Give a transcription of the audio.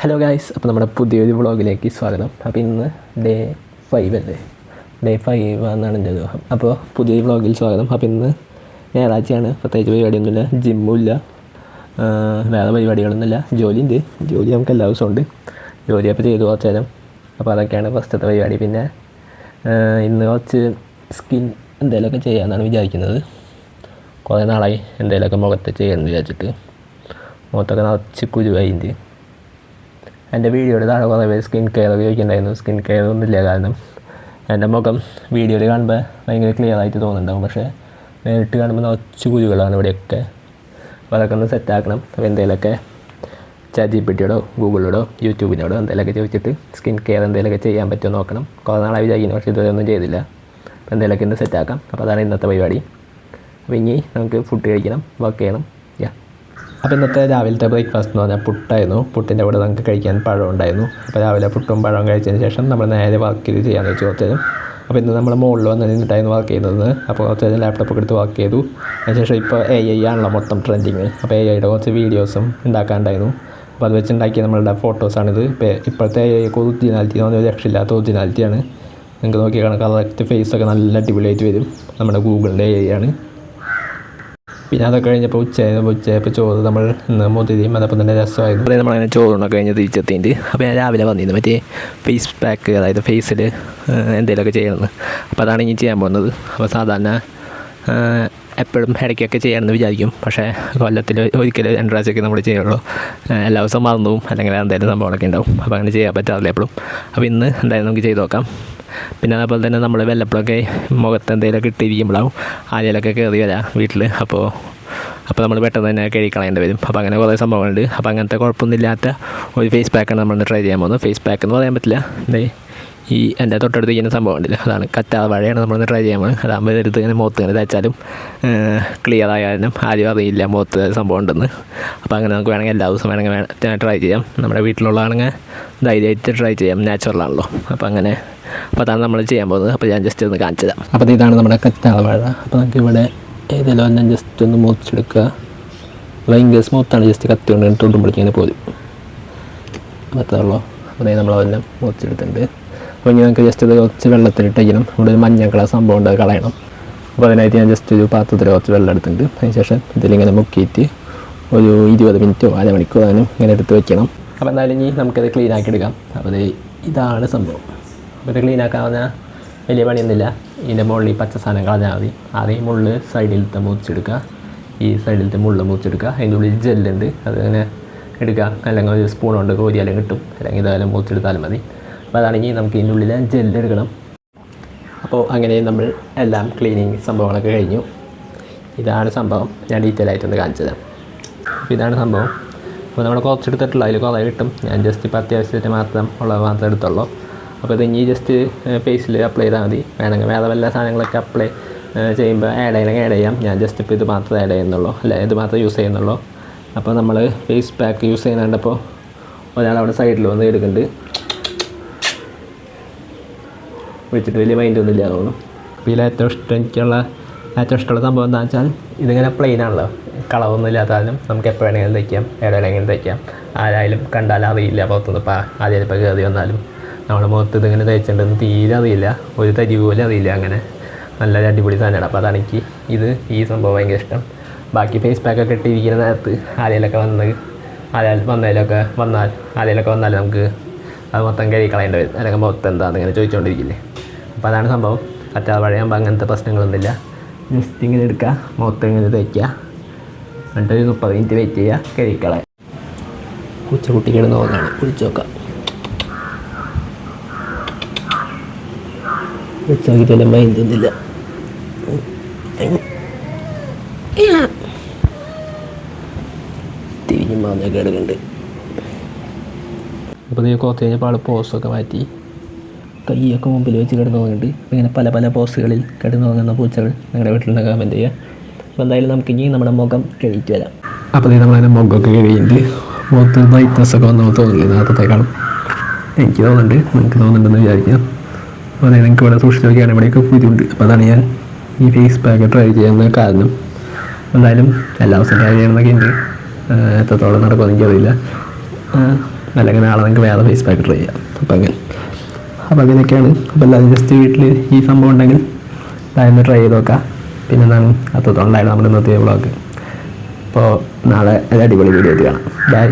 Hello guys അപ്പോൾ നമ്മുടെ പുതിയൊരു വ്ളോഗിലേക്ക് സ്വാഗതം. അപ്പോൾ ഇന്ന് ഡേ ഫൈവ് അല്ലേ? ഡേ ഫൈവ് എന്നാണ് എന്റെ ദിവസം അപ്പോൾ പുതിയൊരു വ്ളോഗിൽ സ്വാഗതം. അപ്പോൾ ഇന്ന് ഞായറാഴ്ചയാണ്. പ്രത്യേകിച്ച് പരിപാടിയൊന്നുമില്ല. ജിമ്മുമില്ല. വേറെ പരിപാടികളൊന്നുമില്ല. ജോലിയുണ്ട്. ജോലി നമുക്ക് എല്ലാ ദിവസവും ഉണ്ട്. ജോലി അപ്പോൾ ചെയ്തു കുറച്ച് നേരം. അപ്പോൾ അതൊക്കെയാണ് ഫസ്റ്റത്തെ പരിപാടി. പിന്നെ ഇന്ന് കുറച്ച് സ്കിൻ എന്തെങ്കിലുമൊക്കെ ചെയ്യാമെന്നാണ് വിചാരിക്കുന്നത്. കുറേ നാളായി എന്തെങ്കിലുമൊക്കെ മുഖത്ത് ചെയ്യാമെന്ന് വിചാരിച്ചിട്ട്. മുഖത്തൊക്കെ നിറച്ച് കുരുവായിട്ടുണ്ട്. എന്റെ വീഡിയോയുടെ താഴെ കുറേ പേര് സ്കിൻ കെയർ ഉപയോഗിക്കുന്നുണ്ടായിരുന്നു സ്കിൻ കെയർ ഒന്നുമില്ല കാരണം എന്റെ മുഖം വീഡിയോയിൽ കാണുമ്പോൾ ഭയങ്കര ക്ലിയർ ആയിട്ട് തോന്നുന്നുണ്ടാവും. പക്ഷേ നേരിട്ട് കാണുമ്പോൾ നിറച്ച് കുരുകളാണ് ഇവിടെയൊക്കെ. അപ്പോൾ അതൊക്കെ ഒന്ന് സെറ്റാക്കണം അപ്പോൾ എന്തെങ്കിലുമൊക്കെ ചാറ്റ് ജി പി ടിയോടോ ഗൂഗിളിലോടോ യൂട്യൂബിനോടോ എന്തെങ്കിലുമൊക്കെ ചോദിച്ചിട്ട് സ്കിൻ കെയർ എന്തെങ്കിലുമൊക്കെ ചെയ്യാൻ പറ്റുമോ നോക്കണം. കുറേ നാളായി വിചാരിക്കുന്നു പക്ഷേ ഇതുവരെ ഒന്നും ചെയ്തില്ല. അപ്പോൾ എന്തെങ്കിലുമൊക്കെ ഇന്ന് സെറ്റാക്കാം അപ്പോൾ അതാണ് ഇന്നത്തെ പരിപാടി. അപ്പോൾ ഇനി നമുക്ക് ഫുഡ് കഴിക്കണം വർക്ക് ചെയ്യണം. അപ്പോൾ ഇന്നത്തെ രാവിലത്തെ ബ്രേക്ക്ഫാസ്റ്റ് എന്ന് പറഞ്ഞാൽ പുട്ടായിരുന്നു. പുട്ടിന്റെ കൂടെ നമുക്ക് കഴിക്കാൻ പഴം ഉണ്ടായിരുന്നു. അപ്പോൾ രാവിലെ പുട്ടും പഴവും കഴിച്ചതിന് ശേഷം നമ്മൾ നേരെ വർക്ക് ചെയ്ത് ചെയ്യാമെന്ന് വെച്ച് കുറച്ച് അപ്പോൾ ഇന്ന് നമ്മൾ മുകളിൽ വന്ന് നിന്നിട്ടായിരുന്നു വർക്ക് ചെയ്യുന്നത്. അപ്പോൾ കുറച്ച് നേരം ലാപ്ടോപ്പ് എടുത്ത് വർക്ക് ചെയ്തു. അതിനുശേഷം ഇപ്പോൾ എ ഐ ആണല്ലോ മൊത്തം ട്രെൻഡിങ് അപ്പോൾ എ ഐയുടെ കുറച്ച് വീഡിയോസും ഉണ്ടാക്കാനുണ്ടായിരുന്നു. അപ്പോൾ അത് വെച്ച് ഉണ്ടാക്കിയ നമ്മളുടെ ഫോട്ടോസാണിത് ഇപ്പോൾ ഇപ്പോഴത്തെ എ ഐക്ക് ഒറിജിനാലിറ്റി എന്ന് പറഞ്ഞാൽ രക്ഷയില്ലാത്ത ഒറിജിനാലിറ്റിയാണ് നിങ്ങൾക്ക് നോക്കിയാൽ കറക്റ്റ് ഫേസൊക്കെ നല്ല അടിപൊളിയായിട്ട് വരും. നമ്മുടെ ഗൂഗിളിന്റെ എ ഐ ആണ്. പിന്നെ അതൊക്കെ കഴിഞ്ഞപ്പോൾ ഉച്ചയായപ്പോൾ ഉച്ചയായപ്പോൾ ചോറ് നമ്മൾ മുതിരിയും അതപ്പം തന്നെ രസമായിരുന്നു. അപ്പോൾ നമ്മളങ്ങനെ ചോറുണ്ടൊക്കെ കഴിഞ്ഞ് തിരിച്ചെത്തിയിട്ട് അപ്പോൾ ഞാൻ രാവിലെ വന്നിരുന്നു. മറ്റേ ഫേസ് പാക്ക് അതായത് ഫേസിൽ എന്തെങ്കിലുമൊക്കെ ചെയ്യണമെന്ന്. അപ്പോൾ അതാണ് ഇനി ചെയ്യാൻ പോകുന്നത്. അപ്പോൾ സാധാരണ എപ്പോഴും ഇടയ്ക്കൊക്കെ ചെയ്യണമെന്ന് വിചാരിക്കും. പക്ഷേ കൊല്ലത്തിൽ ഒരിക്കലും രണ്ട് പ്രാവശ്യമൊക്കെ നമ്മൾ ചെയ്യുള്ളൂ. എല്ലാ ദിവസവും മറന്നു അല്ലെങ്കിൽ എന്തെങ്കിലും സംഭവങ്ങളൊക്കെ ഉണ്ടാവും. അപ്പോൾ അങ്ങനെ ചെയ്യാൻ പറ്റാറില്ല എപ്പോഴും. അപ്പോൾ ഇന്ന് എന്തായാലും നമുക്ക് ചെയ്ത് നോക്കാം. പിന്നെ അതേപോലെ തന്നെ നമ്മൾ വല്ലപ്പോഴൊക്കെ മുഖത്ത് എന്തെങ്കിലുമൊക്കെ ഇട്ടിരിക്കുമ്പോഴാവും ആരെയിലൊക്കെ കയറി വരാം വീട്ടിൽ അപ്പോൾ അപ്പോൾ നമ്മൾ പെട്ടെന്ന് തന്നെ കഴുകി വരും. അപ്പോൾ അങ്ങനെ കുറേ സംഭവങ്ങളുണ്ട്. അപ്പോൾ അങ്ങനത്തെ കുഴപ്പമൊന്നുമില്ലാത്ത ഒരു ഫേസ് പാക്കാണ് നമ്മൾ ട്രൈ ചെയ്യാൻ പോകുന്നത്. ഫേസ് പാക്ക് എന്ന് പറയാൻ പറ്റില്ല. എന്തേ ഈ എന്റെ തൊട്ടടുത്ത് ഇങ്ങനെ സംഭവം ഉണ്ടല്ലോ അതാണ് കറ്റാ വഴയാണ് നമ്മളൊന്ന് ട്രൈ ചെയ്യാൻ പോകുന്നത്. അതാകുമ്പോൾ എടുത്ത് ഇങ്ങനെ മുഖത്ത് ഇങ്ങനെ തയ്ച്ചാലും ക്ലിയർ ആയാലും ആരും അറിയില്ല മുഖത്ത് സംഭവം ഉണ്ടെന്ന്. അപ്പോൾ അങ്ങനെ നമുക്ക് വേണമെങ്കിൽ എല്ലാ ദിവസവും വേണമെങ്കിൽ വേണം ട്രൈ ചെയ്യാം. നമ്മുടെ വീട്ടിലുള്ളതാണെങ്കിൽ ധൈര്യമായിട്ട് ട്രൈ ചെയ്യാം. നാച്ചുറലാണല്ലോ അപ്പോൾ അങ്ങനെ അപ്പോൾ അതാണ് നമ്മൾ ചെയ്യാൻ പോകുന്നത്. അപ്പോൾ ഞാൻ ജസ്റ്റ് ഒന്ന് കാണിച്ചു തരാം. അപ്പോൾ ഇതാണ് നമ്മുടെ കറ്റാള വാഴ അപ്പോൾ നമുക്ക് ഇവിടെ ഏതെങ്കിലും ഒന്നും ജസ്റ്റ് ഒന്ന് മുറിച്ചെടുക്കുക ഭയങ്കര സ്മൂത്താണ് ജസ്റ്റ് കത്തി കൊണ്ട് തൊട്ടുമ്പോഴേക്കും ഇങ്ങനെ പോരും. അത്രേ ഉള്ളൂ. അപ്പോൾ നമ്മൾ അതെല്ലാം മുറിച്ചെടുത്തിട്ടുണ്ട് അപ്പോൾ ഇനി നമുക്ക് ജസ്റ്റ് ഇത് കുറച്ച് വെള്ളത്തിലിട്ട് ഇവിടെ ഒരു മഞ്ഞ കളർ സംഭവം ഉണ്ട് അത് കളയണം. അപ്പോൾ അതിനായിട്ട് ഞാൻ ജസ്റ്റ് ഒരു പാത്രത്തിൽ കുറച്ച് വെള്ളം എടുത്തിട്ടുണ്ട്. അതിന് ശേഷം ഇതിലിങ്ങനെ മുക്കിയിട്ട് ഒരു ഇരുപത് മിനിറ്റോ അരമണിക്കൂർ അങ്ങനെ ഇങ്ങനെ എടുത്ത് വെക്കണം. അപ്പോൾ എന്തായാലും ഇനി നമുക്കത് ക്ലീൻ ആക്കി എടുക്കാം. അപ്പോൾ ഇത് ഇതാണ് സംഭവം. ഇത് ക്ലീൻ ആക്കാവുന്ന വലിയ പണിയൊന്നുമില്ല. ഇതിന്റെ മുകളിൽ ഈ പച്ച സാധനം കളഞ്ഞാൽ മതി. ആദ്യം മുള്ള് സൈഡിലത്തെ മുറിച്ചെടുക്കുക ഈ സൈഡിലത്തെ മുള്ള മുറിച്ചെടുക്കുക അതിന്റെ ഉള്ളിൽ ജെല്ലുണ്ട് അതിങ്ങനെ എടുക്കുക. അല്ലെങ്കിൽ ഒരു സ്പൂൺ കൊണ്ട് കോരിയാലും കിട്ടും. അല്ലെങ്കിൽ ഇതായാലും മുറിച്ചെടുത്താലും മതി. അപ്പോൾ അതാണെങ്കിൽ നമുക്ക് ഇതിന്റെ ഉള്ളിൽ ജെല്ല് എടുക്കണം. അപ്പോൾ അങ്ങനെ നമ്മൾ എല്ലാം ക്ലീനിങ് സംഭവങ്ങളൊക്കെ കഴിഞ്ഞു. ഇതാണ് സംഭവം. ഞാൻ ഡീറ്റെയിൽ ആയിട്ടൊന്ന് കാണിച്ചത് അപ്പോൾ ഇതാണ് സംഭവം. അപ്പോൾ നമ്മൾ കുറച്ചെടുത്തിട്ടുള്ള അതിൽ കുറേ കിട്ടും. ഞാൻ ജസ്റ്റ് ഇപ്പോൾ അത്യാവശ്യത്തിന് മാത്രം ഉള്ളത് മാത്രമേ എടുത്തുള്ളൂ. അപ്പോൾ ഇത് ഇനി ജസ്റ്റ് ഫേസിൽ അപ്ലൈ ചെയ്താൽ മതി. വേണമെങ്കിൽ വേറെ വല്ല സാധനങ്ങളൊക്കെ അപ്ലൈ ചെയ്യുമ്പോൾ ആഡ് ചെയ്യണമെങ്കിൽ ആഡ് ചെയ്യാം. ഞാൻ ജസ്റ്റ് ഇപ്പോൾ ഇത് മാത്രമേ ആഡ് ചെയ്യുന്നുള്ളൂ. അല്ല? ഇത് മാത്രമേ യൂസ് ചെയ്യുന്നുള്ളൂ. അപ്പോൾ നമ്മൾ ഫേസ് പാക്ക് യൂസ് ചെയ്യുന്നുണ്ടപ്പോൾ ഒരാൾ അവിടെ സൈഡിൽ വന്ന് എടുക്കുന്നുണ്ട്. വിളിച്ചിട്ട് വലിയ മൈൻഡ് ഒന്നും ഇല്ല തോന്നുന്നു. അപ്പോൾ ഇതിൽ ഏറ്റവും ഇഷ്ടം എനിക്കുള്ള ഏറ്റവും ഇഷ്ടമുള്ള സംഭവം എന്താണെന്ന് വെച്ചാൽ ഇതിങ്ങനെ പ്ലെയിൻ ആണല്ലോ. കളറൊന്നും ഇല്ലാത്താലും നമുക്ക് എപ്പോൾ വേണമെങ്കിലും തയ്ക്കാം എവിടെ വേണമെങ്കിലും തയ്ക്കാം. ആരായാലും കണ്ടാലും അറിയില്ല പുറത്തുനിന്ന്. ഇപ്പോൾ ആദ്യം ഇപ്പോൾ കയറി വന്നാലും. നമ്മുടെ മുഖത്ത് ഇതിങ്ങനെ തയ്ച്ചിട്ടുണ്ടെന്ന് തീരെ അറിയില്ല. ഒരു തരി പോലും അറിയില്ല അങ്ങനെ. നല്ല അടിപൊളി സാധനമാണ്. അപ്പോൾ അതാണ് എനിക്ക് ഇത് ഈ സംഭവം ഭയങ്കര ഇഷ്ടം. ബാക്കി ഫേസ് പാക്കൊക്കെ ഇട്ടിരിക്കുന്ന നേരത്ത് ആരെയിലൊക്കെ വന്ന് ആരെങ്കിലും വന്നതിലൊക്കെ വന്നാൽ ആരെയിലൊക്കെ വന്നാൽ നമുക്ക് അത് മൊത്തം കഴുകി കളയേണ്ടി വരും. അല്ലെങ്കിൽ മൊത്തം എന്താണെന്ന് ഇങ്ങനെ ചോദിച്ചുകൊണ്ടിരിക്കില്ലേ അപ്പോൾ അതാണ് സംഭവം. കറ്റാ പഴയാകുമ്പോൾ അങ്ങനത്തെ പ്രശ്നങ്ങളൊന്നുമില്ല. ജസ്റ്റ് ഇങ്ങനെ എടുക്കുക മൊത്തം ഇങ്ങനെ തയ്ക്കുക എന്നിട്ട് ഒരു മുപ്പത് മിനിറ്റ് വെയിറ്റ് ചെയ്യുക കഴിക്കളെ പൂച്ചക്കുട്ടി കിടന്ന് പോകുന്നതാണ് കുടിച്ചു നോക്കാം. വെച്ച് നോക്കിയിട്ടില്ല മൈൻഡ് ഒന്നുമില്ല തിരിഞ്ഞു മാന്നൊക്കെ എടുക്കുന്നുണ്ട് അപ്പോൾ നീ കുറച്ച് കഴിഞ്ഞപ്പോൾ ആൾ പോസ്റ്റൊക്കെ മാറ്റി. കൈയൊക്കെ മുമ്പിൽ വെച്ച് കിടന്നു പോകുന്നുണ്ട് ഇങ്ങനെ പല പല പോസ്റ്റുകളിൽ കിടന്നു പോകുന്ന പൂച്ചകൾ നിങ്ങളുടെ വീട്ടിൽ നിന്ന് കമന്റ് ചെയ്യുക. അപ്പോൾ എന്തായാലും നമുക്ക് ഇനി നമ്മുടെ മുഖം കഴിച്ചു വരാം. അപ്പോൾ നീ നമ്മളതിനെ മുഖമൊക്കെ കഴിയുന്നുണ്ട് മുഖത്ത് ബ്രൈറ്റ്നസ് ഒക്കെ വന്നു തോന്നുന്നില്ല? നേരത്തേക്കാളും എനിക്ക് തോന്നുന്നുണ്ട്. നിങ്ങൾക്ക് തോന്നുന്നുണ്ടെന്ന് വിചാരിക്കാം. അപ്പോൾ അതായത് നിങ്ങൾക്ക് ഇവിടെ സൂക്ഷിച്ച് നോക്കിയാണ് ഇവിടെയൊക്കെ ബുദ്ധിമുട്ട് അപ്പോൾ അതാണ് ഞാൻ ഈ ഫേസ് പാക്ക് ട്രൈ ചെയ്യുന്ന കാരണം. എന്തായാലും എല്ലാ ദിവസവും ട്രൈ ചെയ്യണമെന്നൊക്കെ ഉണ്ട്. എത്രത്തോളം നടക്കുമെന്ന് എനിക്കറിയില്ല. അല്ലെങ്കിൽ നാളെ നിങ്ങൾക്ക് വേറെ ഫേസ് പാക്ക് ട്രൈ ചെയ്യാം. അപ്പം അങ്ങനെ. അപ്പോൾ അങ്ങനെയൊക്കെയാണ്. അപ്പോൾ എല്ലാവരും ജസ്റ്റ് വീട്ടിൽ ഈ സംഭവം ഉണ്ടെങ്കിൽ അതായത് ട്രൈ ചെയ്ത് നോക്കാം. പിന്നെ എന്താണ്? അത്രത്തോളം ഉണ്ടായിരുന്നു നമ്മുടെ ഇന്നത്തെ വ്ളോഗ് അപ്പോൾ നാളെ അടിപൊളി വീഡിയോ ആയിട്ട് കാണാം. ബൈ